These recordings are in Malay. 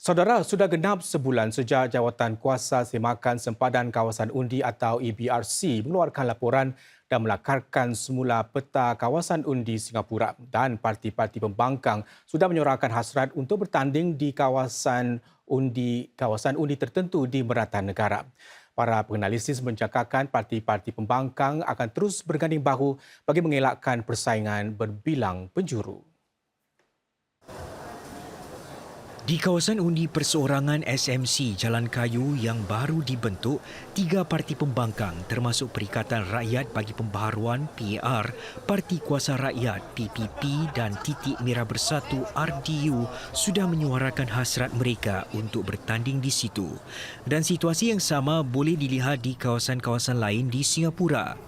Saudara, sudah genap sebulan sejak Jawatan Kuasa Semakan Sempadan Kawasan Undi atau EBRC mengeluarkan laporan dan melakarkan semula peta kawasan undi Singapura dan parti-parti pembangkang sudah menyuarakan hasrat untuk bertanding di kawasan undi kawasan undi tertentu di merata negara. Para penganalisis mencakapkan parti-parti pembangkang akan terus berganding bahu bagi mengelakkan persaingan berbilang penjuru. Di kawasan undi perseorangan SMC Jalan Kayu yang baru dibentuk, tiga parti pembangkang termasuk Perikatan Rakyat bagi Pembaharuan PAR, Parti Kuasa Rakyat PPP dan Titik Merah Bersatu RDU sudah menyuarakan hasrat mereka untuk bertanding di situ. Dan situasi yang sama boleh dilihat di kawasan-kawasan lain di Singapura.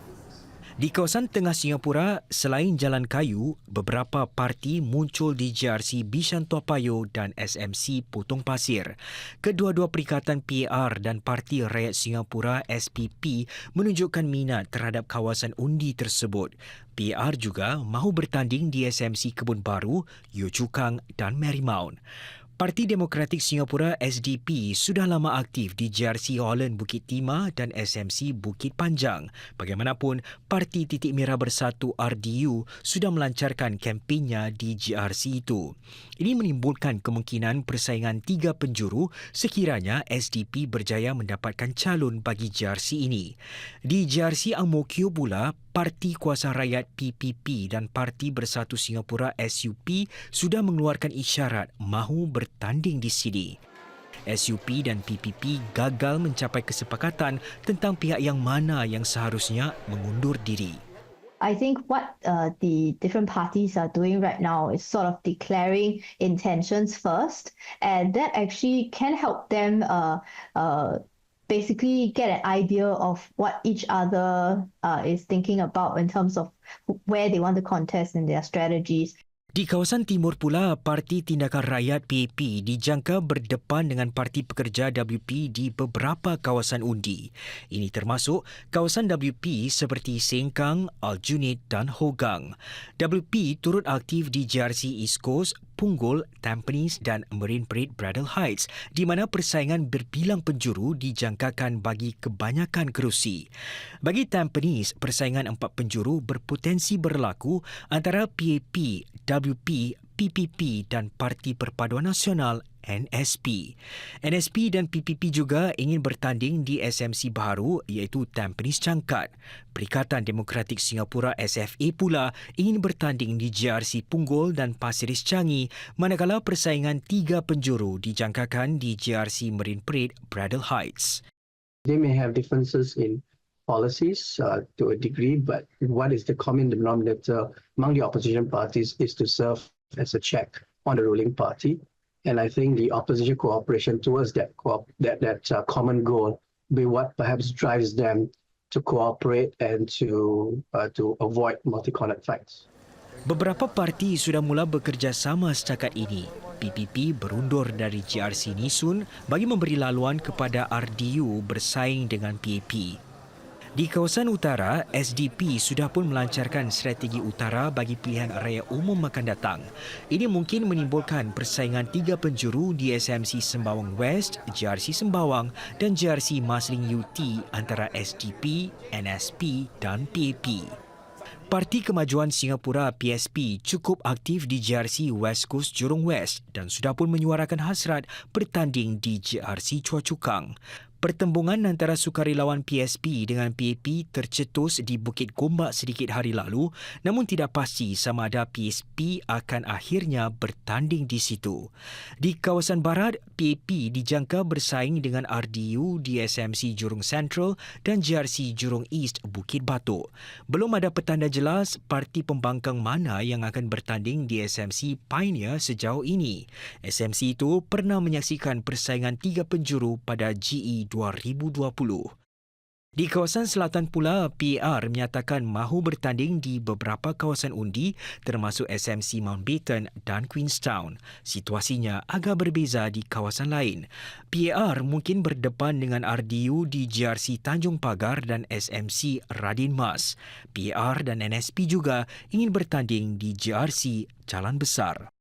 Di kawasan tengah Singapura, selain Jalan Kayu, beberapa parti muncul di JRC Bishan Tua Payoh dan SMC Potong Pasir. Kedua-dua perikatan PAR dan Parti Rakyat Singapura SPP menunjukkan minat terhadap kawasan undi tersebut. PAR juga mahu bertanding di SMC Kebun Baru, Yio Chu Kang dan Marymount. Parti Demokratik Singapura SDP sudah lama aktif di JRC Holland Bukit Timah dan SMC Bukit Panjang. Bagaimanapun, Parti Titik Merah Bersatu RDU sudah melancarkan kempennya di JRC itu. Ini menimbulkan kemungkinan persaingan tiga penjuru sekiranya SDP berjaya mendapatkan calon bagi JRC ini. Di Mo Kio pula, Parti Kuasa Rakyat PPP dan Parti Bersatu Singapura SUP sudah mengeluarkan isyarat mahu bertanding di sini. SUP dan PPP gagal mencapai kesepakatan tentang pihak yang mana yang seharusnya mengundur diri. I think what uh, the different parties are doing right now is sort of declaring intentions first, and that actually can help them uh, uh, basically get an idea of what each other uh, is thinking about in terms of where they want to contest and their strategies. Di kawasan timur pula, Parti Tindakan Rakyat PAP dijangka berdepan dengan Parti Pekerja WP di beberapa kawasan undi. Ini termasuk kawasan WP seperti Sengkang, Aljunied dan Hogang. WP turut aktif di JRC East Coast, Punggol, Tampines dan Marine Parade Bradle Heights di mana persaingan berbilang penjuru dijangkakan bagi kebanyakan kerusi. Bagi Tampines, persaingan empat penjuru berpotensi berlaku antara PAP, WP, PPP dan Parti Perpaduan Nasional NSP. NSP dan PPP juga ingin bertanding di SMC baru iaitu Tampines Cangkat. Perikatan Demokratik Singapura SFA pula ingin bertanding di JRC Punggol dan Pasiris Changi manakala persaingan tiga penjuru dijangkakan di JRC Marine Parade Bradle Heights. They may have differences in policies uh, to a degree, but what is the common denominator among the opposition parties is to serve as a check on the ruling party. And I think the opposition cooperation towards that co- that that uh, common goal be what perhaps drives them to cooperate and to uh, to avoid multi-cornet fights. Beberapa parti sudah mula bekerjasama setakat ini. PPP berundur dari GRC Nisun bagi memberi laluan kepada RDU bersaing dengan PAP. Di kawasan utara, SDP sudah pun melancarkan strategi utara bagi pilihan raya umum akan datang. Ini mungkin menimbulkan persaingan tiga penjuru di SMC Sembawang West, JRC Sembawang dan JRC Masling UT antara SDP, NSP dan PAP. Parti Kemajuan Singapura PSP cukup aktif di JRC West Coast Jurong West dan sudah pun menyuarakan hasrat bertanding di JRC Chua Chu Kang. Pertembungan antara sukarelawan PSP dengan PAP tercetus di Bukit Gombak sedikit hari lalu namun tidak pasti sama ada PSP akan akhirnya bertanding di situ. Di kawasan barat, PAP dijangka bersaing dengan RDU di SMC Jurong Central dan JRC Jurong East Bukit Batok. Belum ada petanda jelas parti pembangkang mana yang akan bertanding di SMC Pioneer sejauh ini. SMC itu pernah menyaksikan persaingan tiga penjuru pada GE 2020. Di kawasan selatan pula, PR menyatakan mahu bertanding di beberapa kawasan undi termasuk SMC Mountbatten dan Queenstown. Situasinya agak berbeza di kawasan lain. PR mungkin berdepan dengan RDU di JRC Tanjung Pagar dan SMC Radin Mas. PR dan NSP juga ingin bertanding di JRC Jalan Besar.